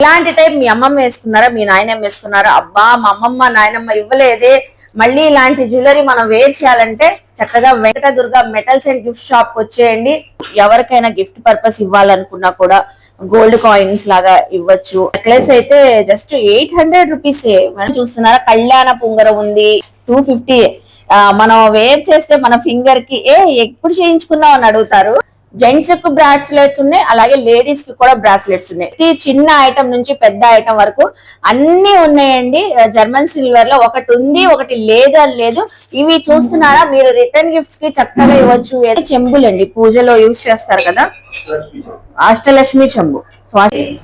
ఇలాంటి టైప్ మీ అమ్మమ్మ వేసుకున్నారా మీ నాయనమ్మ వేసుకున్నారా? అబ్బా మా అమ్మమ్మ నాయనమ్మ ఇవ్వలేదే. మళ్ళీ ఇలాంటి జ్యువెలరీ మనం వేర్ చేయాలంటే చక్కగా Venkatadurga metals and gift shop వచ్చేయండి. ఎవరికైనా గిఫ్ట్ పర్పస్ ఇవ్వాలనుకున్నా కూడా గోల్డ్ కాయిన్స్ లాగా ఇవ్వచ్చు. నెక్లెస్ అయితే జస్ట్ ఎయిట్ హండ్రెడ్ రూపీస్ మనం చూస్తున్నారా కళ్యాణ పుంగరం ఉంది. టూ ఫిఫ్టీ మనం వేర్ చేస్తే మన ఫింగర్కి ఏ ఎప్పుడు చేయించుకున్నావు అని అడుగుతారు. జెంట్స్కు బ్రాస్లెట్స్ ఉన్నాయి అలాగే లేడీస్కి కూడా బ్రాస్లెట్స్ ఉన్నాయి. ఈ చిన్న ఐటమ్ నుంచి పెద్ద ఐటమ్ వరకు అన్ని ఉన్నాయండి. జర్మన్ సిల్వర్లో ఒకటి ఉంది ఒకటి లేదు అని లేదు. ఇవి చూస్తున్నారా? మీరు రిటర్న్ గిఫ్ట్స్కి చక్కగా ఇవ్వచ్చు. చెంబులండి పూజలో యూజ్ చేస్తారు కదా. అష్టలక్ష్మి చెంబు.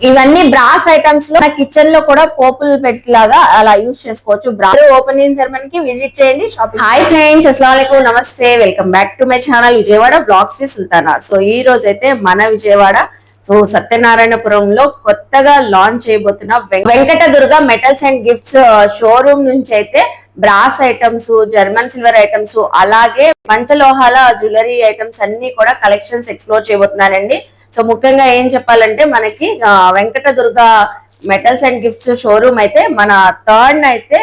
ఇవన్నీ బ్రాస్ ఐటమ్స్లో కిచెన్లో కూడా పోపులు పెట్టిలాగా అలా యూజ్ చేసుకోవచ్చు. బ్రాస్ ఓపెనింగ్ సెరమనీ కి విజిట్ చేయండి షాపింగ్ హాయ్ ఫ్రెండ్స్ అస్సలం నమస్తే. Welcome back to my channel Vijayawada blogs V Sultana so ఈ రోజైతే మన విజయవాడ సో సత్యనారాయణపురంలో కొత్తగా లాంచ్ చేయబోతున్న Venkata Venkatadurga metals and gifts showroom నుంచి అయితే brass items German silver items అలాగే పంచలోహాల జ్యువెలరీ ఐటమ్స్ అన్ని కూడా కలెక్షన్స్ ఎక్స్ప్లోర్ చేయబోతున్నానండి సో ముఖ్యంగా ఏం చెప్పాలంటే మనకి Venkata Venkatadurga metals and gifts showroom అయితే మన థర్డ్ అయితే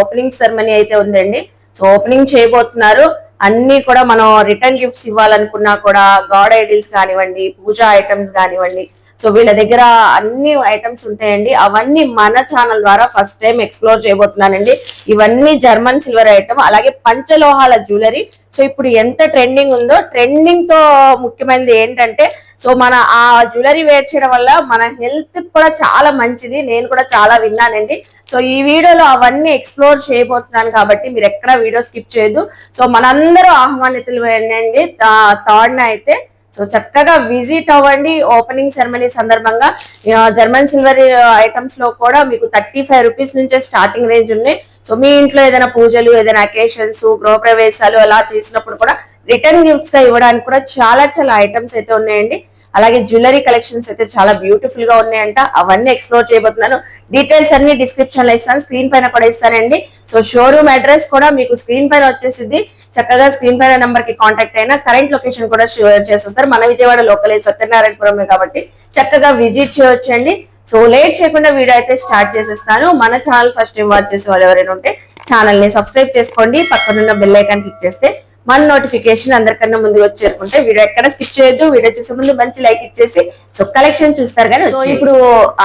ఓపెనింగ్ సెరమనీ అయితే ఉందండి. సో ఓపెనింగ్ చేయబోతున్నారు. అన్ని కూడా మనం రిటర్న్ గిఫ్ట్స్ ఇవ్వాలనుకున్నా కూడా గాడ్ ఐడిల్స్ కానివ్వండి పూజా ఐటమ్స్ కానివ్వండి. సో వీళ్ళ దగ్గర అన్ని ఐటమ్స్ ఉంటాయండి. అవన్నీ మన ఛానల్ ద్వారా ఫస్ట్ టైం ఎక్స్ప్లోర్ చేయబోతున్నానండి. ఇవన్నీ జర్మన్ సిల్వర్ ఐటమ్ అలాగే పంచలోహాల జ్యువెలరీ సో ఇప్పుడు ఎంత ట్రెండింగ్ ఉందో ట్రెండింగ్తో ముఖ్యమైనది ఏంటంటే సో మన ఆ జ్యువెలరీ వేర్ చేయడం వల్ల మన హెల్త్ కూడా చాలా మంచిది. నేను కూడా చాలా విన్నానండి. సో ఈ వీడియోలో అవన్నీ ఎక్స్ప్లోర్ చేయబోతున్నాను కాబట్టి మీరు ఎక్కడ వీడియో స్కిప్ చేయదు సో మనందరూ ఆహ్వానితులు అండి. థర్డ్ అయితే సో చక్కగా విజిట్ అవ్వండి ఓపెనింగ్ సెరమనీ సందర్భంగా. జర్మన్ సిల్వర్ ఐటమ్స్లో కూడా మీకు థర్టీ ఫైవ్ రూపీస్ నుంచే స్టార్టింగ్ రేంజ్ ఉన్నాయి సో మీ ఇంట్లో ఏదైనా పూజలు ఏదైనా అకేషన్స్ గృహప్రవేశాలు అలా చేసినప్పుడు కూడా రిటర్న్ గిఫ్ట్స్గా ఇవ్వడానికి కూడా చాలా చాలా ఐటమ్స్ అయితే ఉన్నాయండి. అలాగే జ్యువెలరీ కలెక్షన్స్ అయితే చాలా బ్యూటిఫుల్గా ఉన్నాయంట. అవన్నీ ఎక్స్ప్లోర్ చేయబోతున్నాను. డీటెయిల్స్ అన్ని డిస్క్రిప్షన్లో ఇస్తాను. స్క్రీన్ పైన కూడా ఇస్తానండి. సో షోరూమ్ అడ్రస్ కూడా మీకు స్క్రీన్ పైన వచ్చేసింది చక్కగా స్క్రీన్ పైన నెంబర్కి కాంటాక్ట్ అయినా కరెంట్ లొకేషన్ కూడా షేర్ చేసేస్తారు. మన విజయవాడ లోకల్ సత్యనారాయణపురమే కాబట్టి చక్కగా విజిట్ చేయొచ్చండి. సో లేట్ చేయకుండా వీడియో అయితే స్టార్ట్ చేసేస్తాను. మన ఛానల్ ఫస్ట్ టైం వాచ్ చేసే వాళ్ళు ఎవరైనా ఉంటే ఛానల్ని సబ్స్క్రైబ్ చేసుకోండి. పక్కనున్న బెల్ ఐకాన్ క్లిక్ చేస్తే మన నోటిఫికేషన్ అందరికన్నా ముందు వచ్చి చేరుకుంటే వీడియో ఎక్కడ స్కిప్ చేయొద్దు. వీడియో చూసే ముందు మంచి లైక్ ఇచ్చేసి సో కలెక్షన్ చూస్తారు కానీ సో ఇప్పుడు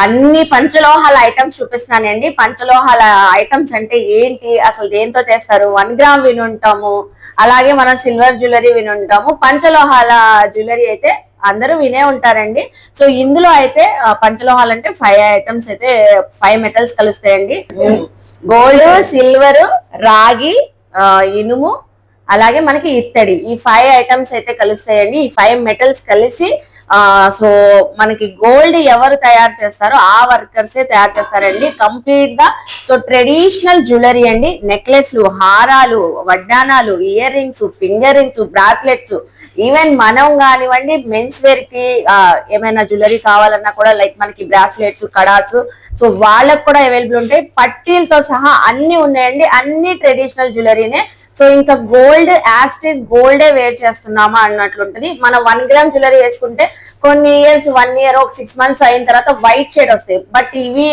అన్ని పంచలోహాల ఐటమ్స్ చూపిస్తున్నానండి పంచలోహాల ఐటమ్స్ అంటే ఏంటి? అసలు దేంతో చేస్తారు? వన్ గ్రామ్ వినుంటాము. అలాగే మనం సిల్వర్ జ్యువెలరీ వినుంటాము. పంచలోహాల జ్యువెలరీ అయితే అందరూ వినే ఉంటారండి. సో ఇందులో అయితే పంచలోహాలు అంటే ఫైవ్ ఐటమ్స్ అయితే ఫైవ్ మెటల్స్ కలుస్తాయండి. గోల్డ్ సిల్వర్ రాగి ఆ, ఇనుము అలాగే మనకి ఇత్తడి. ఈ ఫైవ్ ఐటమ్స్ అయితే కలుస్తాయండి. ఈ ఫైవ్ మెటల్స్ కలిసి సో మనకి గోల్డ్ ఎవరు తయారు చేస్తారో ఆ వర్కర్సే తయారు చేస్తారండి. కంప్లీట్గా సో ట్రెడిషనల్ జ్యువెలరీ అండి. నెక్లెస్లు హారాలు వడ్డానాలు ear rings finger rings bracelets even మనం కానివ్వండి మెన్స్ వేర్కి ఏమైనా జ్యువెలరీ కావాలన్నా కూడా లైక్ మనకి బ్రాస్లెట్స్ కడాస్ సో వాళ్ళకు కూడా అవైలబుల్ ఉంటాయి. పట్టీలతో సహా అన్ని ఉన్నాయండి. అన్ని ట్రెడిషనల్ జ్యువెలరీనే సో ఇంకా గోల్డ్ యాస్టిస్ గోల్డే వేర్ చేస్తున్నామా అన్నట్లుంటది. మనం వన్ గ్రామ్ జ్యువెలరీ వేసుకుంటే కొన్ని ఇయర్స్ వన్ ఇయర్ ఒక సిక్స్ మంత్స్ అయిన తర్వాత వైట్ షేడ్ వస్తాయి. బట్ ఇవి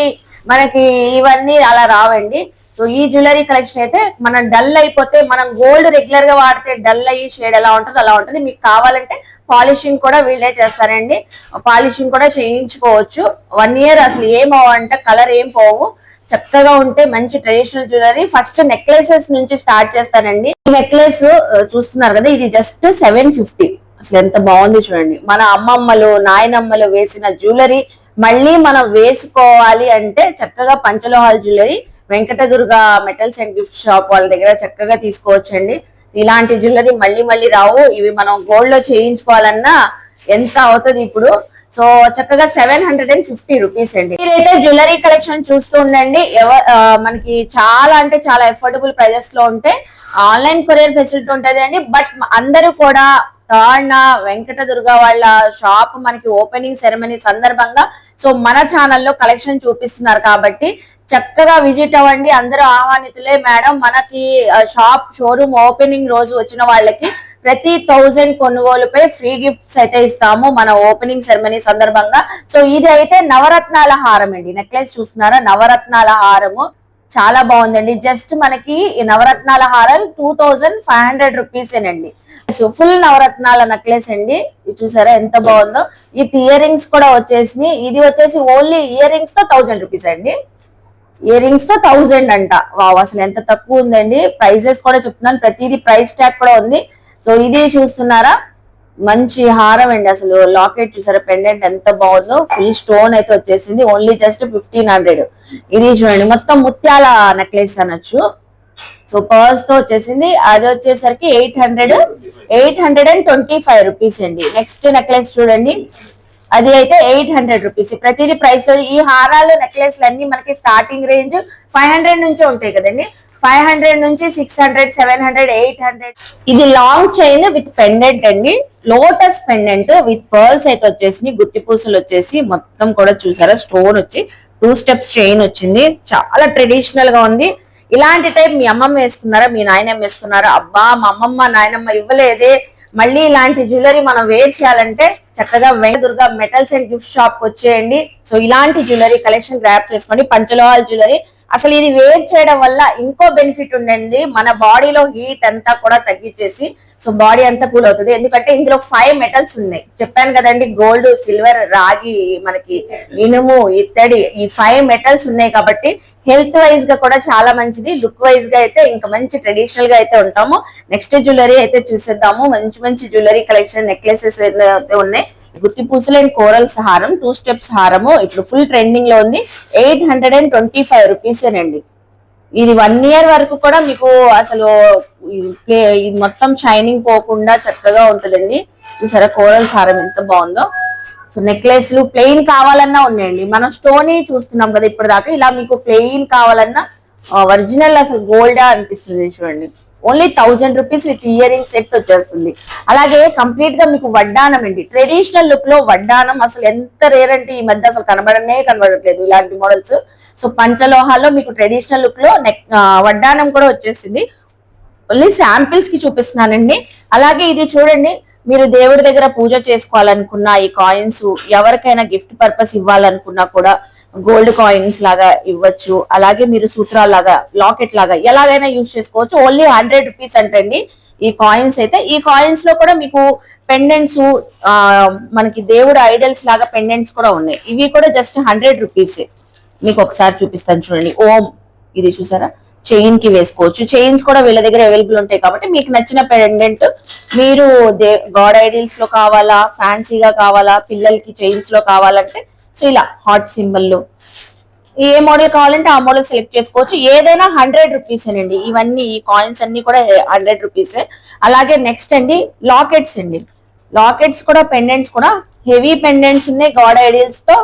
మనకి ఇవన్నీ అలా రావండి. సో ఈ జ్యువెలరీ కలెక్షన్ అయితే మనం డల్ అయిపోతే మనం గోల్డ్ రెగ్యులర్గా వాడితే డల్ అయ్యి షేడ్ ఎలా ఉంటుందో అలా ఉంటుంది. మీకు కావాలంటే పాలిషింగ్ కూడా వీళ్ళే చేస్తారండి. పాలిషింగ్ కూడా చేయించుకోవచ్చు. వన్ ఇయర్ అసలు ఏం అవ్వంటే కలర్ ఏం పోవు. చక్కగా ఉంటే మంచి ట్రెడిషనల్ జ్యువెలరీ ఫస్ట్ నెక్లెసెస్ నుంచి స్టార్ట్ చేస్తానండి. ఈ నెక్లెస్ చూస్తున్నారు కదా ఇది జస్ట్ సెవెన్ ఫిఫ్టీ అసలు ఎంత బాగుంది చూడండి. మన అమ్మమ్మలు నాయనమ్మలు వేసిన జ్యువెలరీ మళ్ళీ మనం వేసుకోవాలి అంటే చక్కగా పంచలోహాల jewellery Venkatadurga metals and gift shop వాళ్ళ దగ్గర చక్కగా తీసుకోవచ్చండి. ఇలాంటి జ్యువెలరీ మళ్ళీ మళ్ళీ రావు. ఇవి మనం గోల్డ్లో చేయించుకోవాలన్నా ఎంత అవుతుంది ఇప్పుడు? సో చక్కగా seven hundred and fifty rupees అండి. మీరైతే జ్యువెలరీ కలెక్షన్ చూస్తూ ఉండండి. ఎవర్ మనకి చాలా అంటే చాలా ఎఫోర్డబుల్ ప్రైజెస్లో ఉంటే ఆన్లైన్ కొరియర్ ఫెసిలిటీ ఉంటుంది అండి. బట్ అందరూ కూడా తాళ్ళ వెంకటదుర్గ వాళ్ళ షాప్ మనకి ఓపెనింగ్ సెరమనీ సందర్భంగా సో మన ఛానల్లో కలెక్షన్ చూపిస్తున్నారు కాబట్టి చక్కగా విజిట్ అవ్వండి. అందరూ ఆహ్వానితులే మేడం. మనకి షాప్ షోరూమ్ ఓపెనింగ్ రోజు వచ్చిన వాళ్ళకి ప్రతి థౌజండ్ కొనుగోలుపై ఫ్రీ గిఫ్ట్స్ అయితే ఇస్తాము మన ఓపెనింగ్ సెరమనీ సందర్భంగా. సో ఇది అయితే నవరత్నాల హారం అండి. నెక్లెస్ చూస్తున్నారా? నవరత్నాల హారము. చాలా బాగుందండి. జస్ట్ మనకి నవరత్నాల హారం two thousand five hundred rupees so full నవరత్నాల నెక్లెస్ అండి. ఇది చూసారా? ఎంత బాగుందో. ఈ ఇయర్ రింగ్స్ కూడా వచ్చేసి ఇది వచ్చేసి ఓన్లీ ఇయర్ రింగ్స్తో థౌజండ్ రూపీస్ అండి. ఇయర్ రింగ్స్తో థౌజండ్ అంట. వావ్ అసలు ఎంత తక్కువ ఉందండి. ప్రైజెస్ కూడా చెప్తున్నాను. ప్రతిదీ ప్రైస్ ట్యాగ్ కూడా ఉంది. సో ఇది చూస్తున్నారా? మంచి హారం అండి అసలు. లాకెట్ చూసారా? పెండెంట్ ఎంత బాగుందో. ఫుల్ స్టోన్ అయితే వచ్చేసింది. ఓన్లీ జస్ట్ ఫిఫ్టీన్ హండ్రెడ్ ఇది చూడండి. మొత్తం ముత్యాల నెక్లెస్ అనొచ్చు. సో పర్స్తో వచ్చేసింది. అది వచ్చేసరికి eight hundred eight hundred and twenty five rupees అండి. నెక్స్ట్ నెక్లెస్ చూడండి. అది అయితే ఎయిట్ హండ్రెడ్ రూపీస్ ప్రతిదీ ప్రైస్ ఈ హారాలు నెక్లెస్లు అన్ని మనకి స్టార్టింగ్ రేంజ్ ఫైవ్ హండ్రెడ్ నుంచే ఉంటాయి కదండి. ఫైవ్ హండ్రెడ్ నుంచి six hundred seven hundred eight hundred. ఇది లాంగ్ చైన్ విత్ పెండెంట్ అండి. లోటస్ పెండెంట్ విత్ పర్ల్స్ అయితే వచ్చేసి గుత్తి పూసలు వచ్చేసి మొత్తం కూడా చూసారా? స్టోన్ వచ్చి టూ స్టెప్స్ చైన్ వచ్చింది. చాలా ట్రెడిషనల్గా ఉంది. ఇలాంటి టైప్ మీ అమ్మమ్మ వేసుకున్నారా? మీ నాయనమ్మ వేసుకున్నారా? అబ్బా మా అమ్మమ్మ నాయనమ్మ ఇవ్వలేదే. మళ్ళీ ఇలాంటి జ్యువెలరీ మనం వేర్ చేయాలంటే చక్కగా Venkadurga metals and gift shop వచ్చేయండి. సో ఇలాంటి జ్యువెలరీ కలెక్షన్ గ్రాప్ చేసుకోండి. పంచలోహాల్ జ్యువెలరీ అసలు ఇది వేర్ చేయడం వల్ల ఇంకో బెనిఫిట్ ఉండండి మన బాడీలో హీట్ అంతా కూడా తగ్గించేసి సో బాడీ అంతా కూల్ అవుతుంది. ఎందుకంటే ఇందులో ఫైవ్ మెటల్స్ ఉన్నాయి. చెప్పాను కదండి గోల్డ్ సిల్వర్ రాగి మనకి ఇనుము ఇత్తడి ఈ ఫైవ్ మెటల్స్ ఉన్నాయి కాబట్టి హెల్త్ వైజ్గా కూడా చాలా మంచిది. లుక్ వైజ్గా అయితే ఇంకా మంచి ట్రెడిషనల్గా అయితే ఉంటాము. నెక్స్ట్ జ్యువెలరీ అయితే చూసేద్దాము. మంచి మంచి జ్యువెలరీ కలెక్షన్ నెక్లెసెస్ అయితే ఉన్నాయి. గుత్తి పూసలు అండ్ కోరల్స్ హారం టూ స్టెప్స్ హారము ఇప్పుడు ఫుల్ ట్రెండింగ్లో ఉంది. Eight hundred and twenty five rupees అండి ఇది వన్ ఇయర్ వరకు కూడా మీకు అసలు ఇది మొత్తం షైనింగ్ పోకుండా చక్కగా ఉంటుందండి. చూసారా కోరల్స్ హారం ఎంత బాగుందో. సో నెక్లెస్లు ప్లెయిన్ కావాలన్నా ఉన్నాయండి. మనం స్టోనీ చూస్తున్నాం కదా ఇప్పటిదాకా. ఇలా మీకు ప్లెయిన్ కావాలన్నా ఒరిజినల్ అసలు గోల్డా అనిపిస్తుంది చూడండి. Only thousand rupees with ear ring set వచ్చేస్తుంది. అలాగే కంప్లీట్గా మీకు వడ్డానం అండి. ట్రెడిషనల్ లుక్లో వడ్డానం అసలు ఎంత రేర్ అంటే ఈ మధ్య అసలు కనబడనే కనబడట్లేదు ఇలాంటి మోడల్స్. సో పంచలోహాల్లో మీకు ట్రెడిషనల్ లుక్లో నెక్ వడ్డానం కూడా వచ్చేసింది. ఓన్లీ శాంపిల్స్కి చూపిస్తున్నానండి. అలాగే ఇది చూడండి. మీరు దేవుడి దగ్గర పూజ చేసుకోవాలనుకున్నా ఈ కాయిన్స్ ఎవరికైనా గిఫ్ట్ పర్పస్ ఇవ్వాలనుకున్నా కూడా గోల్డ్ కాయిన్స్ లాగా ఇవ్వచ్చు. అలాగే మీరు సూత్రాల లాగా లాకెట్ లాగా ఎలాగైనా యూజ్ చేసుకోవచ్చు. ఓన్లీ హండ్రెడ్ రూపీస్ అంటండి ఈ కాయిన్స్ అయితే. ఈ కాయిన్స్లో కూడా మీకు పెండెంట్స్ మనకి దేవుడు ఐడల్స్ లాగా పెండెంట్స్ కూడా ఉన్నాయి. ఇవి కూడా జస్ట్ హండ్రెడ్ రూపీస్ మీకు ఒకసారి చూపిస్తాను చూడండి. ఓం ఇది చూసారా? చైన్కి వేసుకోవచ్చు. చైన్స్ కూడా వీళ్ళ దగ్గర అవైలబుల్ ఉంటాయి కాబట్టి మీకు నచ్చిన పెండెంట్ మీరు గాడ్ ఐడిల్స్లో కావాలా ఫ్యాన్సీగా కావాలా పిల్లలకి చైన్స్లో కావాలంటే ఇలా హాట్ సింబల్ ఏ మోడల్ కావాలంటే ఆ మోడల్ సెలెక్ట్ చేసుకోవచ్చు. ఏదైనా హండ్రెడ్ రూపీస్ అండి ఇవన్నీ ఈ కాయిన్స్ అన్ని కూడా హండ్రెడ్ రూపీస్ అలాగే నెక్స్ట్ అండి లాకెట్స్ అండి. లాకెట్స్ కూడా పెండెంట్స్ కూడా హెవీ పెండెంట్స్ ఉన్నాయి గాడ్ ఐడియల్స్తో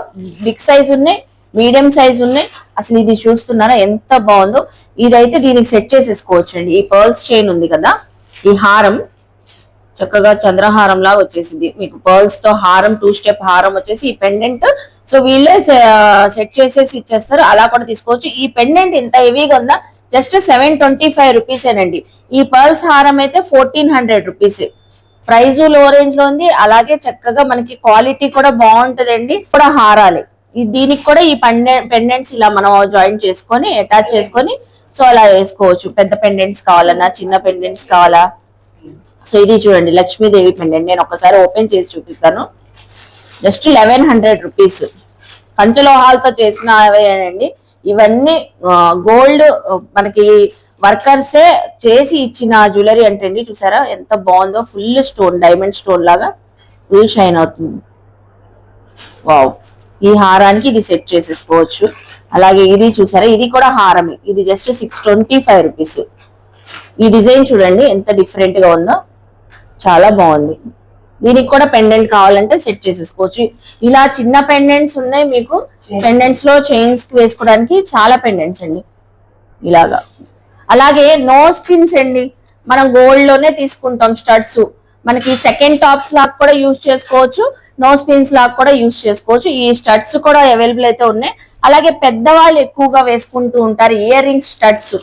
బిగ్ సైజ్ ఉన్నాయి మీడియం సైజ్ ఉన్నాయి. అసలు ఇది చూస్తున్నారా ఎంత బాగుందో. ఇదైతే దీనికి సెట్ చేసేసుకోవచ్చు అండి ఈ పర్ల్స్ చైన్ ఉంది కదా ఈ హారం చక్కగా చంద్రహారం లాగా వచ్చేసింది. మీకు పర్ల్స్తో హారం టూ స్టెప్ హారం వచ్చేసి ఈ పెండెంట్ సో వీళ్ళే సెట్ చేసేసి ఇచ్చేస్తారు. అలా కూడా తీసుకోవచ్చు. ఈ పెండెంట్ ఇంత హెవీగా ఉందా? జస్ట్ సెవెన్ ట్వంటీ ఫైవ్ రూపీసేనండి ఈ పర్ల్స్ హారం అయితే ఫోర్టీన్ హండ్రెడ్ రూపీస్ ప్రైజ్లో రేంజ్లో ఉంది. అలాగే చక్కగా మనకి క్వాలిటీ కూడా బాగుంటదండి. కూడా హారాలి. దీనికి కూడా ఈ పెండెంట్స్ ఇలా మనం జాయిన్ చేసుకొని అటాచ్ చేసుకొని సో అలా వేసుకోవచ్చు. పెద్ద పెండెంట్స్ కావాలన్నా చిన్న పెండెంట్స్ కావాలా? సో ఇది చూడండి. లక్ష్మీదేవి పెండెంట్ నేను ఒకసారి ఓపెన్ చేసి చూపిస్తాను. Just eleven hundred rupees. పంచలోహాలతో చేసిన అండి ఇవన్నీ గోల్డ్ మనకి వర్కర్సే చేసి ఇచ్చిన జ్యువెలరీ అంటే చూసారా? ఎంత బాగుందో. ఫుల్ స్టోన్ డైమండ్ స్టోన్ లాగా ఫుల్ షైన్ అవుతుంది. వావ్. ఈ హారానికి ఇది సెట్ చేసేసుకోవచ్చు. అలాగే ఇది చూసారా? ఇది కూడా హారమే. ఇది just six twenty five rupees. ఈ డిజైన్ చూడండి ఎంత డిఫరెంట్గా ఉందో. చాలా బాగుంది. దీనికి కూడా పెండెంట్ కావాలంటే సెట్ చేసేసుకోవచ్చు. ఇలా చిన్న పెండెంట్స్ ఉన్నాయి మీకు. పెండెంట్స్లో చైన్స్ వేసుకోవడానికి చాలా పెండెంట్స్ అండి. ఇలాగా. అలాగే నో స్కిన్స్ అండి. మనం గోల్డ్లోనే తీసుకుంటాం స్టడ్స్ మనకి సెకండ్ టాప్స్ లాగా కూడా యూజ్ చేసుకోవచ్చు. నో స్పిన్స్ లాగా కూడా యూజ్ చేసుకోవచ్చు. ఈ స్టడ్స్ కూడా అవైలబుల్ అయితే ఉన్నాయి. అలాగే పెద్దవాళ్ళు ఎక్కువగా వేసుకుంటూ ఉంటారు ఇయర్ రింగ్స్ స్టడ్స్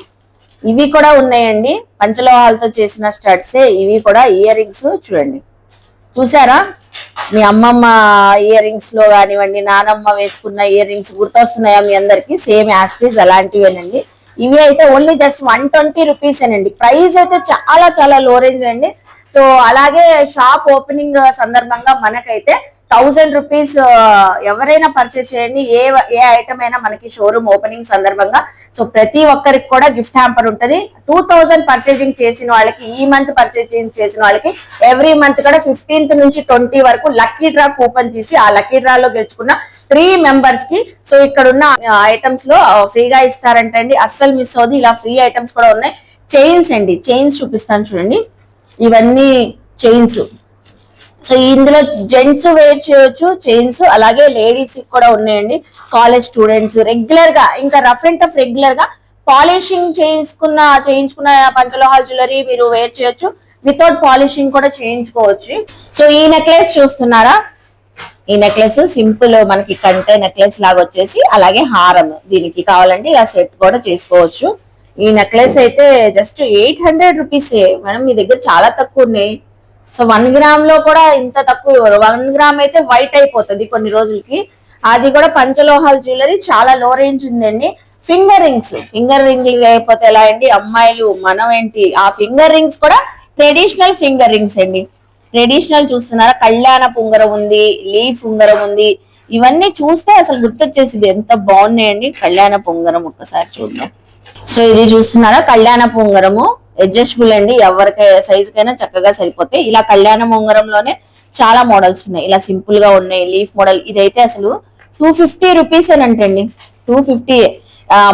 ఇవి కూడా ఉన్నాయండి. పంచలోహాలతో చేసిన స్టడ్సే ఇవి కూడా ఇయర్ రింగ్స్ చూడండి. చూసారా? మీ అమ్మమ్మ ఇయర్ రింగ్స్లో కానివ్వండి నానమ్మ వేసుకున్న ఇయర్ రింగ్స్ గుర్తొస్తున్నాయా మీ అందరికి? సేమ్ యాస్టీస్ అలాంటివేనండి. ఇవి అయితే only just one twenty rupees అండి ప్రైస్ అయితే చాలా చాలా లో రేంజ్ అండి. సో అలాగే షాప్ ఓపెనింగ్ సందర్భంగా మనకైతే థౌజండ్ రూపీస్ ఎవరైనా పర్చేస్ చేయండి. ఏ ఏ ఐటమ్ అయినా మనకి షోరూమ్ ఓపెనింగ్ సందర్భంగా. సో ప్రతి ఒక్కరికి కూడా గిఫ్ట్ హ్యాంపర్ ఉంటుంది. టూ థౌజండ్ పర్చేసింగ్ చేసిన వాళ్ళకి ఈ మంత్ పర్చేసింగ్ చేసిన వాళ్ళకి ఎవ్రీ మంత్ కూడా ఫిఫ్టీన్త్ నుంచి ట్వంటీ వరకు లక్కీ డ్రా కూపన్ తీసి ఆ లక్కీ డ్రా లో గెలుచుకున్న త్రీ మెంబర్స్కి సో ఇక్కడ ఉన్న ఐటమ్స్లో ఫ్రీగా ఇస్తారంటండి అస్సలు మిస్ అవ్వదు. ఇలా ఫ్రీ ఐటమ్స్ కూడా ఉన్నాయి. చైన్స్ అండి. చైన్స్ చూపిస్తాను చూడండి. ఇవన్నీ చైన్స్ సో ఇందులో జెంట్స్ వేర్ చేయొచ్చు చైన్స్ అలాగే లేడీస్ కూడా ఉన్నాయండి. కాలేజ్ స్టూడెంట్స్ రెగ్యులర్గా ఇంకా రఫ్ అండ్ టఫ్ రెగ్యులర్గా పాలిషింగ్ చేయించుకున్న చేయించుకున్న పంచలోహాల్ జ్యువెలరీ మీరు వేర్ చేయొచ్చు. వితౌట్ పాలిషింగ్ కూడా చేయించుకోవచ్చు. సో ఈ నెక్లెస్ చూస్తున్నారా? ఈ నెక్లెస్ సింపుల్ మనకి కంటే నెక్లెస్ లాగా వచ్చేసి అలాగే హారం దీనికి కావాలంటే ఇలా సెట్ కూడా చేసుకోవచ్చు. ఈ నెక్లెస్ అయితే just eight hundred rupees madam మీ దగ్గర చాలా తక్కువ ఉన్నాయి. సో వన్ గ్రామ్లో కూడా ఇంత తక్కువ వన్ గ్రామ్ అయితే వైట్ అయిపోతుంది కొన్ని రోజులకి. అది కూడా పంచలోహాల జ్యువెలరీ చాలా లో రేంజ్ ఉందండి. ఫింగర్ రింగ్స్ ఫింగర్ రింగ్ అయిపోతే ఎలా అండి? అమ్మాయిలు మనం ఏంటి? ఆ ఫింగర్ రింగ్స్ కూడా ట్రెడిషనల్ ఫింగర్ రింగ్స్ అండి. ట్రెడిషనల్ చూస్తున్నారా? కళ్యాణ ఉంగరం ఉంది లీఫ్ ఉంగరం ఉంది. ఇవన్నీ చూస్తే అసలు గుర్తొచ్చేసింది. ఎంత బాగున్నాయండి కళ్యాణ ఉంగరం ఒక్కసారి చూద్దాం. సో ఇది చూస్తున్నారా? కళ్యాణ ఉంగరము అడ్జస్టబుల్ అండి. ఎవరికి సైజుకైనా చక్కగా సరిపోతాయి. ఇలా కళ్యాణ ఉంగరంలోనే చాలా మోడల్స్ ఉన్నాయి. ఇలా సింపుల్గా ఉన్నాయి. లీఫ్ మోడల్ ఇదైతే అసలు టూ ఫిఫ్టీ రూపీస్ అని అంటండి. Two fifty.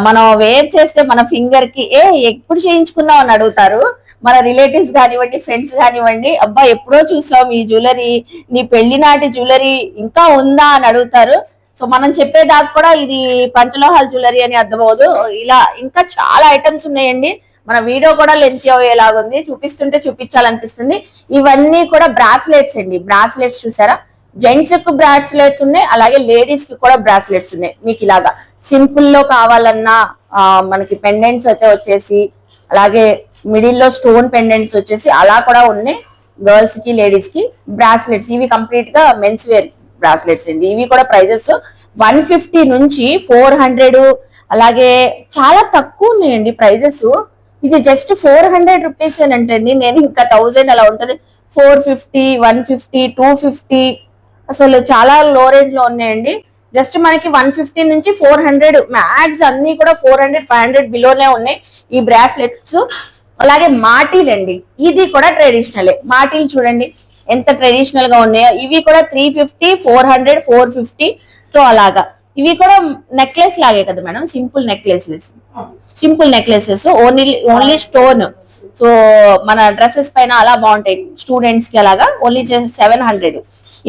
మనం వేర్ చేస్తే మన ఫింగర్కి ఏ ఎప్పుడు చేయించుకున్నావు అని అడుగుతారు. మన రిలేటివ్స్ కానివ్వండి ఫ్రెండ్స్ కానివ్వండి అబ్బా ఎప్పుడో చూసాం ఈ జ్యువెలరీ నీ పెళ్ళి నాటి జ్యువెలరీ ఇంకా ఉందా అని అడుగుతారు. సో మనం చెప్పేదాకా కూడా ఇది పంచలోహాల జ్యువెలరీ అని అర్థమవుదు ఇలా ఇంకా చాలా ఐటమ్స్ ఉన్నాయండి. మన వీడియో కూడా లెంత్ అయ్యేలాగుంది చూపిస్తుంటే చూపించాలనిపిస్తుంది. ఇవన్నీ కూడా బ్రాస్లెట్స్ అండి. బ్రాస్లెట్స్ చూసారా? జెంట్స్కు బ్రాస్లెట్స్ ఉన్నాయి. అలాగే లేడీస్కి కూడా బ్రాస్లెట్స్ ఉన్నాయి. మీకు ఇలాగా సింపుల్లో కావాలన్నా ఆ, మనకి పెండెంట్స్ అయితే వచ్చేసి అలాగే మిడిల్లో స్టోన్ పెండెంట్స్ వచ్చేసి అలా కూడా ఉన్నాయి. గర్ల్స్కి లేడీస్కి బ్రాస్లెట్స్ ఇవి కంప్లీట్గా మెన్స్ వేర్ బ్రాస్లెట్స్ అండి. ఇవి కూడా ప్రైజెస్ వన్ ఫిఫ్టీ నుంచి ఫోర్ హండ్రెడ్ అలాగే చాలా తక్కువ ఉన్నాయండి ప్రైజెస్ ఇది జస్ట్ ఫోర్ హండ్రెడ్ రూపీస్ అంటండి. నేను ఇంకా థౌజండ్ అలా ఉంటుంది. Four fifty one fifty two fifty అసలు చాలా లో రేంజ్లో ఉన్నాయండి. జస్ట్ మనకి వన్ ఫిఫ్టీ నుంచి ఫోర్ హండ్రెడ్ మ్యాక్స్ అన్ని కూడా ఫోర్ హండ్రెడ్ ఫైవ్ హండ్రెడ్ బిలోనే ఉన్నాయి. ఈ బ్రాస్లెట్స్ అలాగే మాటీలు అండి. ఇది కూడా ట్రెడిషనలే మాటీలు చూడండి ఎంత ట్రెడిషనల్గా ఉన్నాయో. ఇవి కూడా three fifty four hundred four fifty so అలాగా. ఇవి కూడా నెక్లెస్ లాగే కదా madam? Simple necklaces simple necklaces only only stone so మన డ్రెస్సెస్ పైన అలా బాగుంటాయి. స్టూడెంట్స్కి అలాగా ఓన్లీ సెవెన్ హండ్రెడ్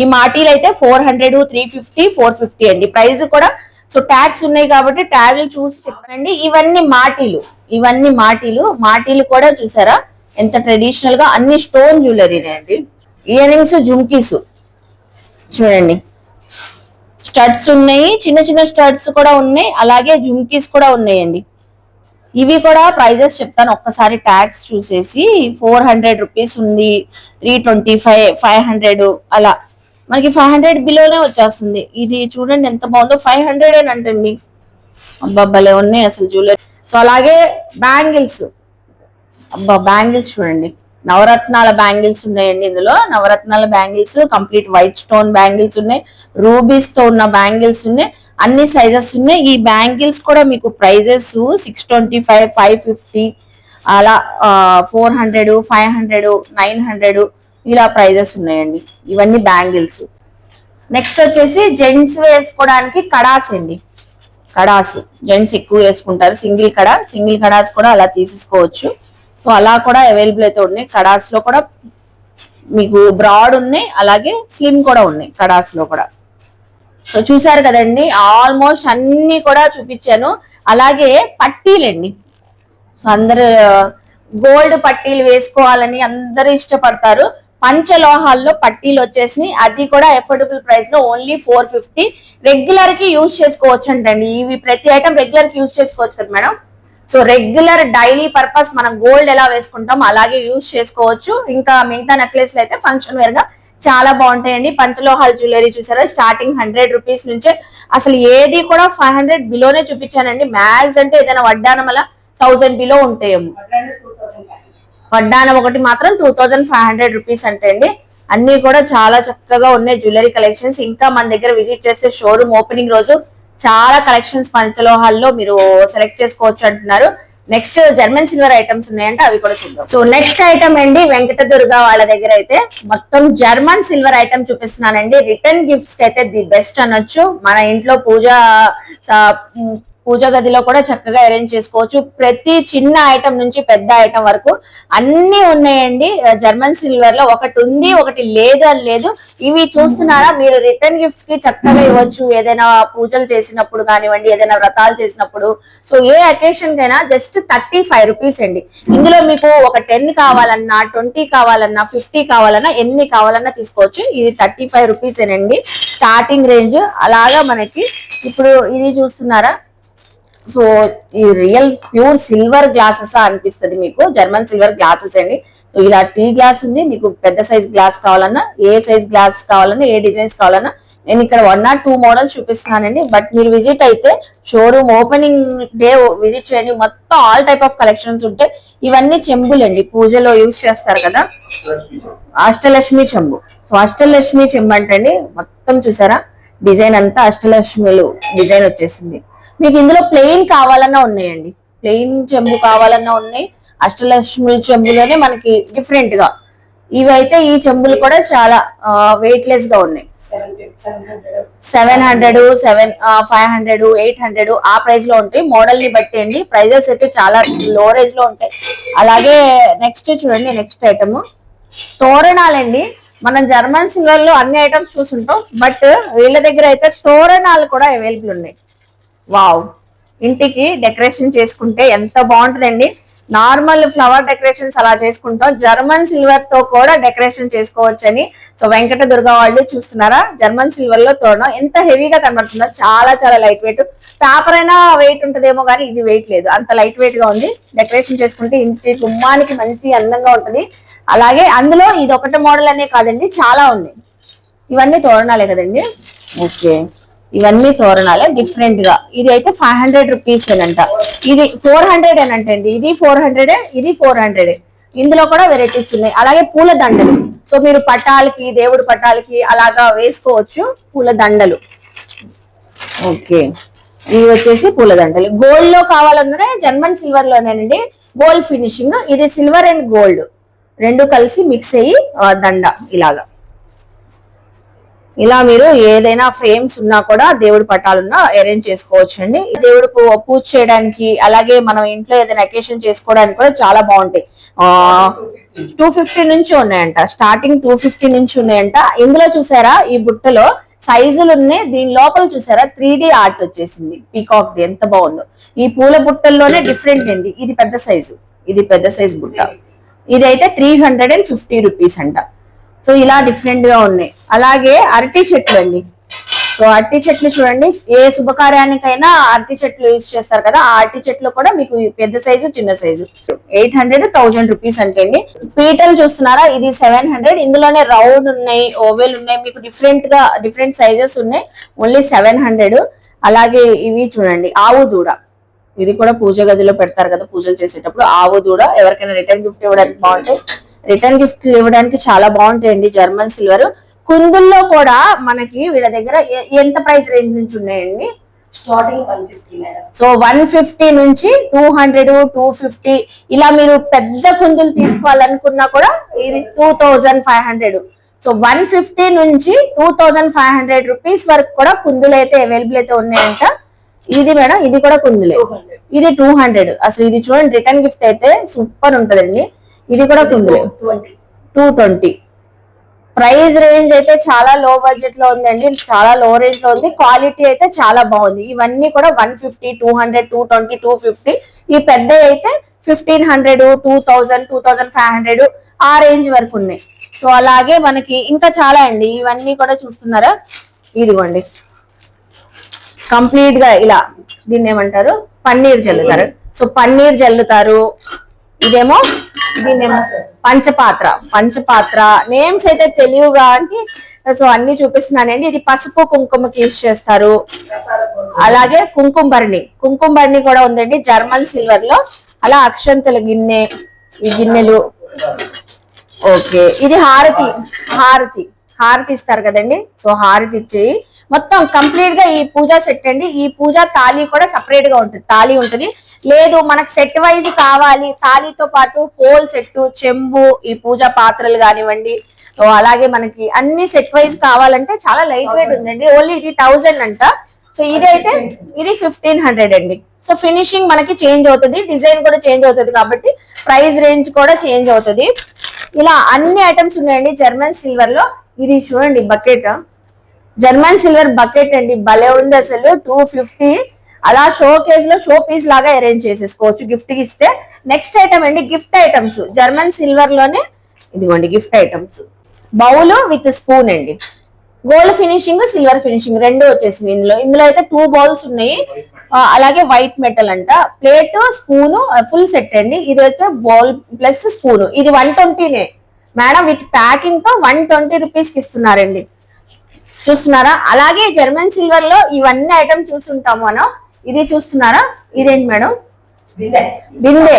ఈ మాటీలు అయితే four hundred three fifty four fifty అండి. ప్రైస్ కూడా సో ట్యాగ్స్ ఉన్నాయి కాబట్టి ట్యాగ్లు చూసి చెప్పండి. ఇవన్నీ మాటీలు. ఇవన్నీ మాటీలు. మాటీలు కూడా చూసారా? ఎంత ట్రెడిషనల్గా అన్ని స్టోన్ జ్యువెలరీనే అండి. ఇయర్ రింగ్స్ జుమ్కీస్ చూడండి. స్టడ్స్ ఉన్నాయి చిన్న చిన్న స్టడ్స్ కూడా ఉన్నాయి అలాగే జుమ్కీస్ కూడా ఉన్నాయండి. ఇవి కూడా ప్రైజెస్ చెప్తాను ఒక్కసారి ట్యాక్స్ చూసేసి ఫోర్ హండ్రెడ్ రూపీస్ ఉంది three twenty five five hundred అలా. మనకి ఫైవ్ హండ్రెడ్ బిలోనే వచ్చేస్తుంది. ఇది చూడండి ఎంత బాగుందో ఫైవ్ హండ్రెడ్ అంటండి అబ్బా భలే ఉన్నాయి అసలు జ్యువెలరీ సో అలాగే బ్యాంగిల్స్. అబ్బా బ్యాంగిల్స్ చూడండి. నవరత్నాల బ్యాంగిల్స్ ఉన్నాయండి ఇందులో. నవరత్నాల bangles complete white stone bangles ఉన్నాయి. రూబీస్తో ఉన్న బ్యాంగిల్స్ ఉన్నాయి. అన్ని సైజెస్ ఉన్నాయి. ఈ బ్యాంగిల్స్ కూడా మీకు prices six twenty five five fifty అలా four hundred five hundred nine hundred ఇలా ప్రైజెస్ ఉన్నాయండి. ఇవన్నీ బ్యాంగిల్స్. నెక్స్ట్ వచ్చేసి జెంట్స్ వేసుకోవడానికి కడాస్ అండి. కడాస్. జెంట్స్ ఎక్కువ వేసుకుంటారు. సింగిల్ కడా. సింగిల్ కడాస్ కూడా అలా తీసేసుకోవచ్చు. సో అలా కూడా అవైలబుల్ అయితే ఉన్నాయి. కడాస్లో కూడా మీకు బ్రాడ్ ఉన్నాయి అలాగే స్లిమ్ కూడా ఉన్నాయి కడాస్లో కూడా. సో చూసారు కదండి ఆల్మోస్ట్ అన్ని కూడా చూపించాను. అలాగే పట్టీలండి. సో అందరు గోల్డ్ పట్టీలు వేసుకోవాలని అందరూ ఇష్టపడతారు. పంచలోహాల్లో పట్టీలు వచ్చేసి అది కూడా ఎఫోర్డబుల్ ప్రైస్లో ఓన్లీ ఫోర్ ఫిఫ్టీ రెగ్యులర్కి యూజ్ చేసుకోవచ్చు అంటండి ఇవి ప్రతి ఐటమ్ రెగ్యులర్కి యూజ్ చేసుకోవచ్చు కదా madam? So regular daily purpose మనం గోల్డ్ ఎలా వేసుకుంటాం అలాగే యూజ్ చేసుకోవచ్చు. ఇంకా మిగతా నెక్లెస్లు అయితే ఫంక్షన్ వేర్గా చాలా బాగుంటాయండి. పంచలోహాల్ జ్యువెలరీ చూసారా? స్టార్టింగ్ హండ్రెడ్ రూపీస్ నుంచే అసలు ఏది కూడా ఫైవ్ హండ్రెడ్ బిలోనే చూపించానండి. మ్యాక్స్ అంటే ఏదైనా వడ్డానం అలా థౌసండ్ బిలో ఉంటాయేమో వడ్డానం ఒకటి మాత్రం two thousand five hundred rupees అంటే అండి. అన్ని కూడా చాలా చక్కగా ఉన్నాయి జ్యువెలరీ కలెక్షన్స్. ఇంకా మన దగ్గర విజిట్ చేస్తే షోరూమ్ ఓపెనింగ్ రోజు చాలా కలెక్షన్స్ పంచలోహాల్లో మీరు సెలెక్ట్ చేసుకోవచ్చు అంటున్నారు. నెక్స్ట్ జర్మన్ సిల్వర్ ఐటమ్స్ ఉన్నాయంటే అవి కూడా చూద్దాం. సో నెక్స్ట్ ఐటమ్ అండి వెంకట దుర్గా వాళ్ళ దగ్గర అయితే మొత్తం జర్మన్ సిల్వర్ ఐటమ్ చూపిస్తున్నానండి. రిటర్న్ గిఫ్ట్స్ అయితే ది బెస్ట్ అనొచ్చు. మన ఇంట్లో పూజ పూజ గదిలో కూడా చక్కగా అరేంజ్ చేసుకోవచ్చు. ప్రతి చిన్న ఐటమ్ నుంచి పెద్ద ఐటమ్ వరకు అన్ని ఉన్నాయండి. జర్మన్ సిల్వర్లో ఒకటి ఉంది ఒకటి లేదు అని లేదు. ఇవి చూస్తున్నారా? మీరు రిటర్న్ గిఫ్ట్స్కి చక్కగా ఇవ్వచ్చు. ఏదైనా పూజలు చేసినప్పుడు కానివ్వండి ఏదైనా వ్రతాలు చేసినప్పుడు. సో ఏ అకేషన్ కైనా జస్ట్ థర్టీ ఫైవ్ రూపీస్ అండి. ఇందులో మీకు ఒక టెన్ కావాలన్నా ట్వంటీ కావాలన్నా ఫిఫ్టీ కావాలన్నా ఎన్ని కావాలన్నా తీసుకోవచ్చు. ఇది థర్టీ ఫైవ్ రూపీస్ ఏనండి. స్టార్టింగ్ రేంజ్ అలాగా మనకి ఇప్పుడు ఇది చూస్తున్నారా? సో ఈ రియల్ ప్యూర్ సిల్వర్ గ్లాసెస్ అనిపిస్తుంది మీకు? జర్మన్ సిల్వర్ గ్లాసెస్ అండి. సో ఇలా టీ గ్లాస్ ఉంది మీకు పెద్ద సైజ్ గ్లాస్ కావాలన్నా ఏ సైజ్ గ్లాస్ కావాలన్నా ఏ డిజైన్స్ కావాలన్నా నేను ఇక్కడ వన్ ఆర్ టూ మోడల్స్ చూపిస్తున్నానండి. బట్ మీరు విజిట్ అయితే షోరూమ్ ఓపెనింగ్ డే విజిట్ చేయండి. మొత్తం ఆల్ టైప్ ఆఫ్ కలెక్షన్స్ ఉంటాయి ఇవన్నీ చెంబులండి పూజలో యూజ్ చేస్తారు కదా? అష్టలక్ష్మి చెంబు. సో అష్టలక్ష్మి చెంబు అంటే మొత్తం చూసారా? డిజైన్ అంతా అష్టలక్ష్మిలు డిజైన్ వచ్చేసింది. మీకు ఇందులో ప్లెయిన్ కావాలన్నా ఉన్నాయండి. ప్లెయిన్ చెంబు కావాలన్నా ఉన్నాయి. అష్టలక్ష్మి చెంబులోనే మనకి డిఫరెంట్గా. ఇవైతే ఈ చెంబులు కూడా చాలా వెయిట్ లెస్గా ఉన్నాయి. Seven hundred seven five hundred eight hundred ఆ ప్రైస్లో ఉంటాయి. మోడల్ని బట్టి అండి. ప్రైజెస్ అయితే చాలా లో రేంజ్లో ఉంటాయి. అలాగే నెక్స్ట్ చూడండి నెక్స్ట్ ఐటమ్ తోరణాలండి. మనం జర్మన్ సిల్వర్లో అన్ని ఐటమ్స్ చూసుంటాం. బట్ వీళ్ళ దగ్గర అయితే తోరణాలు కూడా అవైలబుల్ ఉన్నాయి. వావ్. ఇంటికి డెకరేషన్ చేసుకుంటే ఎంత బాగుంటుందండి. నార్మల్ ఫ్లవర్ డెకరేషన్స్ అలా చేసుకుంటాం. జర్మన్ సిల్వర్తో కూడా డెకరేషన్ చేసుకోవచ్చని. సో వెంకట దుర్గా వాళ్ళు చూస్తున్నారా? జర్మన్ సిల్వర్లో తోరణం ఎంత హెవీగా కనబడుతుందో. చాలా చాలా లైట్ వెయిట్. పేపర్ అయినా వెయిట్ ఉంటుందేమో కానీ ఇది వెయిట్ లేదు. అంత లైట్ వెయిట్గా ఉంది. డెకరేషన్ చేసుకుంటే ఇంటి గుమ్మానికి మంచి అందంగా ఉంటుంది. అలాగే అందులో ఇది ఒకటి మోడల్ అనే కాదండి చాలా ఉంది. ఇవన్నీ తోరణాలే కదండి. ఓకే. ఇవన్నీ తోరణాలే డిఫరెంట్గా. ఇది అయితే ఫైవ్ హండ్రెడ్ రూపీస్ అంట ఇది ఫోర్ హండ్రెడ్ అని అంటండి ఇది ఫోర్ హండ్రెడ్ ఇది ఫోర్ హండ్రెడ్ ఇందులో కూడా వెరైటీస్ ఉన్నాయి. అలాగే పూల దండలు. సో మీరు పటాలకి దేవుడి పటాలకి అలాగా వేసుకోవచ్చు పూల దండలు. ఓకే. ఇవి వచ్చేసి పూల దండలు. గోల్డ్లో కావాలన్నా జర్మన్ సిల్వర్ లోనేనండి. గోల్డ్ ఫినిషింగ్ ఇది సిల్వర్ అండ్ గోల్డ్ రెండు కలిసి మిక్స్ అయ్యి దండ ఇలాగా. ఇలా మీరు ఏదైనా ఫ్రేమ్స్ ఉన్నా కూడా దేవుడి పటాలున్నా అరేంజ్ చేసుకోవచ్చు అండి దేవుడు పూజ చేయడానికి అలాగే మనం ఇంట్లో ఏదైనా అకేషన్ చేసుకోవడానికి కూడా చాలా బాగుంటాయి. టూ ఫిఫ్టీ నుంచి ఉన్నాయంట. స్టార్టింగ్ టూ ఫిఫ్టీ నుంచి ఉన్నాయంట. ఇందులో చూసారా ఈ బుట్టలో సైజులు ఉన్నాయి. దీని లోపల చూసారా? త్రీ ఆర్ట్ వచ్చేసింది. పీకాక్ ది ఎంత బాగుందో. ఈ పూల బుట్టల్లోనే డిఫరెంట్ అండి. ఇది పెద్ద సైజు ఇది పెద్ద సైజు బుట్ట. ఇదైతే three hundred and fifty rupees అంట. సో ఇలా డిఫరెంట్గా ఉన్నాయి. అలాగే అరటి చెట్లు అండి. సో అరటి చెట్లు చూడండి ఏ శుభకార్యానికైనా అరటి చెట్లు యూజ్ చేస్తారు కదా ఆ అరటి చెట్లు కూడా మీకు పెద్ద సైజు చిన్న size eight hundred thousand rupees అంటే అండి. పీటలు చూస్తున్నారా? ఇది సెవెన్ హండ్రెడ్ ఇందులోనే రౌండ్ ఉన్నాయి ఓవెల్ ఉన్నాయి మీకు డిఫరెంట్గా డిఫరెంట్ సైజెస్ ఉన్నాయి. ఓన్లీ సెవెన్ హండ్రెడ్ అలాగే ఇవి చూడండి ఆవు దూడ. ఇది కూడా పూజ గదిలో పెడతారు కదా పూజలు చేసేటప్పుడు ఆవు దూడ. ఎవరికైనా రిటర్న్ గిఫ్ట్ ఇవ్వడానికి బాగుంటాయి. రిటర్న్ గిఫ్ట్ ఇవ్వడానికి చాలా బాగుంటాయండి జర్మన్ సిల్వర్. కుందుల్లో కూడా మనకి వీళ్ళ దగ్గర ఎంత ప్రైస్ రేంజ్ నుంచి ఉన్నాయండి? Starting one fifty madam. So one fifty నుంచి టూ హండ్రెడ్ టూ ఫిఫ్టీ ఇలా మీరు పెద్ద కుందులు తీసుకోవాలనుకున్నా కూడా ఇది two thousand five hundred. So one fifty నుంచి two thousand five hundred rupees వరకు కూడా కుందులు అయితే అవైలబుల్ అయితే ఉన్నాయంట. ఇది మేడం ఇది కూడా కుందులే. ఇది టూ హండ్రెడ్. అసలు ఇది చూడండి రిటర్న్ గిఫ్ట్ అయితే సూపర్ ఉంటదండి. ఇది కూడా కుందులే. టూ ట్వంటీ ప్రైస్ రేంజ్ అయితే చాలా లో బడ్జెట్లో ఉందండి. చాలా లో రేంజ్లో ఉంది. క్వాలిటీ అయితే చాలా బాగుంది. ఇవన్నీ కూడా one fifty two hundred two twenty two fifty ఈ పెద్ద అయితే fifteen hundred two thousand two thousand five hundred ఆ రేంజ్ వరకు ఉన్నాయి. సో అలాగే మనకి ఇంకా చాలా అండి. ఇవన్నీ కూడా చూస్తున్నారా? ఇదిగోండి. కంప్లీట్గా ఇలా దీన్ని ఏమంటారు? పన్నీర్ చల్లుతారు సో పన్నీర్ జల్లుతారు. ఇదేమో? దీన్నేమో పంచపాత్ర. పంచపాత్ర. నేమ్స్ అయితే తెలియగా అంటే సో అన్ని చూపిస్తున్నానండి. ఇది పసుపు కుంకుమకి యూస్ చేస్తారు. అలాగే కుంకుమ భరణి కుంకుమ భరణి కూడా ఉందండి జర్మన్ సిల్వర్లో అలా అక్షంతల గిన్నె ఈ గిన్నెలు. ఓకే. ఇది హారతి. హారతి. హారతి ఇస్తారు కదండి. సో హారతి ఇచ్చి మొత్తం కంప్లీట్గా ఈ పూజా సెట్ అండి. ఈ పూజా తాళి కూడా సపరేట్గా ఉంటుంది. తాళి ఉంటుంది. లేదు మనకు సెట్ వైజ్ కావాలి. తాళితో పాటు హోల్ సెట్ చెంబు ఈ పూజా పాత్రలు కానివ్వండి అలాగే మనకి అన్ని సెట్ వైజ్ కావాలంటే చాలా లైట్ వెయిట్ ఉందండి. ఓన్లీ ఇది థౌజండ్ అంట. సో ఇదైతే ఇది ఫిఫ్టీన్ హండ్రెడ్ అండి. సో ఫినిషింగ్ మనకి చేంజ్ అవుతుంది. డిజైన్ కూడా చేంజ్ అవుతుంది కాబట్టి ప్రైస్ రేంజ్ కూడా చేంజ్ అవుతుంది. ఇలా అన్ని ఐటమ్స్ ఉన్నాయండి. జర్మన్ సిల్వర్లో. ఇది చూడండి బకెట్ జర్మన్ సిల్వర్ బకెట్ అండి. భలే ఉంది అసలు. టూ ఫిఫ్టీ అలా షో కేస్లో షో పీస్ లాగా అరేంజ్ చేసేసుకోవచ్చు. గిఫ్ట్ ఇస్తే నెక్స్ట్ ఐటమ్ అండి గిఫ్ట్ ఐటమ్స్ జర్మన్ సిల్వర్లోనే ఇదిగోండి gift items bowl with spoon అండి. గోల్డ్ ఫినిషింగ్ సిల్వర్ ఫినిషింగ్ రెండు వచ్చేసింది ఇందులో. ఇందులో అయితే టూ బౌల్స్ ఉన్నాయి. అలాగే వైట్ మెటల్ అంట. ప్లేట్ స్పూను ఫుల్ సెట్ అండి. ఇది అయితే బౌల్ ప్లస్ స్పూన్ ఇది వన్ ట్వంటీనే మేడం విత్ ప్యాకింగ్తో వన్ ట్వంటీ రూపీస్కి ఇస్తున్నారండి. చూస్తున్నారా? అలాగే జర్మన్ సిల్వర్లో ఇవన్నీ ఐటమ్ చూసుంటాం మనం. ఇది చూస్తున్నారా? ఇదేంటి మేడం? బిందె.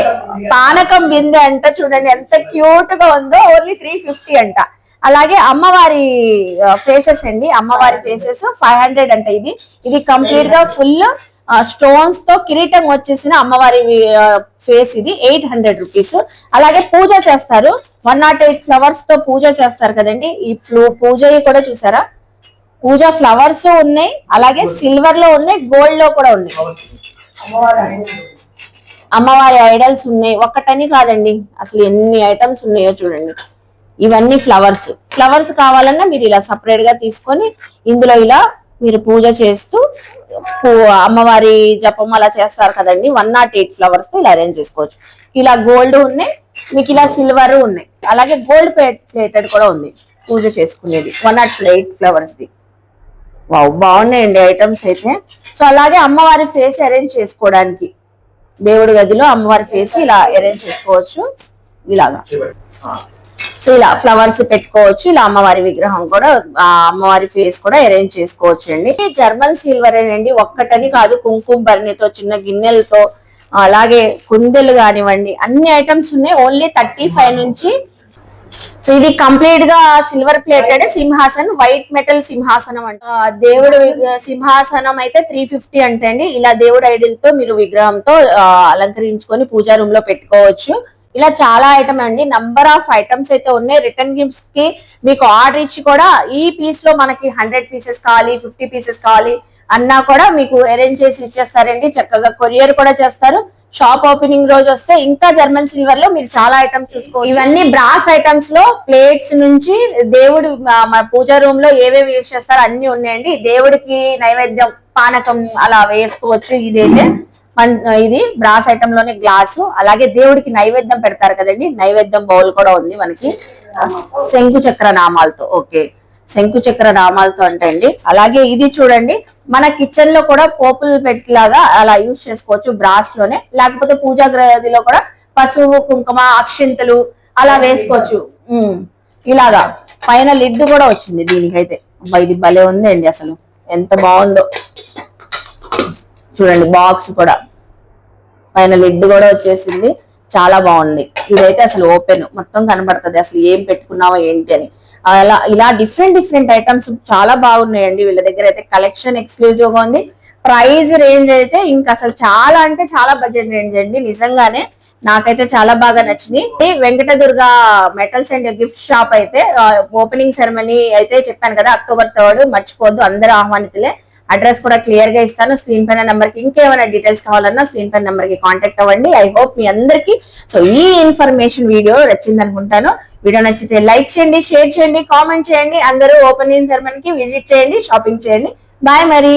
పానకం బిందె అంట చూడండి ఎంత క్యూట్గా ఉందో. ఓన్లీ త్రీ ఫిఫ్టీ అంట. అలాగే అమ్మవారి ఫేసెస్ అండి. అమ్మవారి ఫేసెస్ ఫైవ్ హండ్రెడ్ అంట ఇది. ఇది కంప్లీట్గా ఫుల్ స్టోన్స్తో కిరీటం వచ్చేసిన అమ్మవారి ఫేస్ ఇది ఎయిట్ హండ్రెడ్ రూపీస్ అలాగే పూజ చేస్తారు. వన్ నాట్ ఎయిట్ ఫ్లవర్స్తో పూజ చేస్తారు కదండి. ఈ పూజ కూడా చూసారా? పూజ ఫ్లవర్స్ ఉన్నాయి అలాగే సిల్వర్లో ఉన్నాయి గోల్డ్లో కూడా ఉన్నాయి. అమ్మవారి ఐడల్స్ ఉన్నాయి. ఒక్కటని కాదండి అసలు ఎన్ని ఐటమ్స్ ఉన్నాయో చూడండి. ఇవన్నీ ఫ్లవర్స్. ఫ్లవర్స్ కావాలన్నా మీరు ఇలా సపరేట్గా తీసుకొని ఇందులో ఇలా మీరు పూజ చేస్తూ అమ్మవారి జపం అలా చేస్తారు కదండి. వన్ నాట్ ఎయిట్ ఫ్లవర్స్తో ఇలా అరేంజ్ చేసుకోవచ్చు. ఇలా గోల్డ్ ఉన్నాయి మీకు ఇలా సిల్వర్ ఉన్నాయి. అలాగే గోల్డ్ ప్లేటెడ్ కూడా ఉంది పూజ చేసుకునేది. వన్ నాట్ ఎయిట్ ఫ్లవర్స్ ది వావ్ బాగున్నాయండి ఐటమ్స్ అయితే. సో అలాగే అమ్మవారి ఫేస్ అరేంజ్ చేసుకోవడానికి. దేవుడి గదిలో అమ్మవారి ఫేస్ ఇలా అరేంజ్ చేసుకోవచ్చు. ఇలాగా. సో ఇలా ఫ్లవర్స్ పెట్టుకోవచ్చు. ఇలా అమ్మవారి విగ్రహం కూడా అమ్మవారి ఫేస్ కూడా అరేంజ్ చేసుకోవచ్చు అండి. జర్మన్ సిల్వర్ అండి ఒక్కటని కాదు కుంకుమ భరణితో చిన్న గిన్నెలతో అలాగే కుందెలు కానివ్వండి అన్ని ఐటమ్స్ ఉన్నాయి. ఓన్లీ థర్టీ ఫైవ్ నుంచి సో ఇది కంప్లీట్గా సిల్వర్ ప్లేటెడ్ సింహాసనం వైట్ మెటల్ సింహాసనం అంట. దేవుడు సింహాసనం అయితే త్రీ ఫిఫ్టీ అంటే అండి ఇలా దేవుడు ఐడిల్తో మీరు విగ్రహంతో అలంకరించుకొని పూజా రూమ్లో పెట్టుకోవచ్చు. ఇలా చాలా ఐటమ్ అండి. నంబర్ ఆఫ్ ఐటమ్స్ అయితే ఉన్నాయి. రిటర్న్ గిఫ్ట్స్కి మీకు ఆర్డర్ ఇచ్చి కూడా ఈ పీస్లో మనకి హండ్రెడ్ పీసెస్ కావాలి ఫిఫ్టీ పీసెస్ కావాలి అన్నా కూడా మీకు అరేంజ్ చేసి ఇచ్చేస్తారండి. చక్కగా కొరియర్ కూడా చేస్తారు. షాప్ ఓపెనింగ్ రోజు వస్తే ఇంకా జర్మన్ సిల్వర్లో మీరు చాలా ఐటమ్స్ చూసుకో ఇవన్నీ బ్రాస్ ఐటమ్స్లో ప్లేట్స్ నుంచి దేవుడు పూజ పూజా రూమ్లో ఏవేవి యూజ్ చేస్తారో అన్ని ఉన్నాయండి. దేవుడికి నైవేద్యం పానకం అలా వేసుకోవచ్చు. ఇదైతే ఇది బ్రాస్ ఐటమ్లోనే గ్లాసు అలాగే దేవుడికి నైవేద్యం పెడతారు కదండి. నైవేద్యం బౌల్ కూడా ఉంది మనకి. శంకు చక్ర నామాలతో. ఓకే. శంకు చక్ర నామాలతో అంటే అండి అలాగే ఇది చూడండి మన కిచెన్లో కూడా పోపులు పెట్టిలాగా అలా యూజ్ చేసుకోవచ్చు బ్రాస్లోనే. లేకపోతే పూజా గదిలో కూడా పసుపు కుంకుమ అక్షింతలు అలా వేసుకోవచ్చు. ఇలాగా. పైన లిడ్ కూడా వచ్చింది దీనికైతే. ఇది భలే ఉందండి అసలు. ఎంత బాగుందో. చూడండి బాక్స్ కూడా. పైన లిడ్ కూడా వచ్చేసింది. చాలా బాగుంది. ఇదైతే అసలు ఓపెన్ మొత్తం కనబడుతుంది. అసలు ఏం పెట్టుకున్నావా ఏంటి అని. అలా ఇలా డిఫరెంట్ డిఫరెంట్ ఐటమ్స్ చాలా బాగున్నాయండి. వీళ్ళ దగ్గర అయితే కలెక్షన్ ఎక్స్క్లూజివ్గా ఉంది. ప్రైస్ రేంజ్ అయితే ఇంకా అసలు చాలా అంటే చాలా బడ్జెట్ రేంజ్ అండి. నిజంగానే నాకైతే చాలా బాగా నచ్చింది. Venkata Venkatadurga metals and gift shop అయితే ఓపెనింగ్ సెరమనీ అయితే చెప్పాను కదా అక్టోబర్ థర్డ్ మర్చిపోద్దు అందరు ఆహ్వానితులే. అడ్రస్ కూడా క్లియర్గా ఇస్తాను. స్క్రీన్ పైన నెంబర్కి ఇంకేమైనా డీటెయిల్స్ కావాలన్నా స్క్రీన్ పైన నెంబర్కి కాంటాక్ట్ అవ్వండి. ఐ హోప్ మీ అందరికి సో ఈ ఇన్ఫర్మేషన్ వీడియో నచ్చింది అనుకుంటాను వీడియో నచ్చితే లైక్ చేయండి షేర్ చేయండి కామెంట్ చేయండి. అందరూ ఓపెనింగ్ సెరమనీకి విజిట్ చేయండి షాపింగ్ చేయండి. బాయ్ మరి.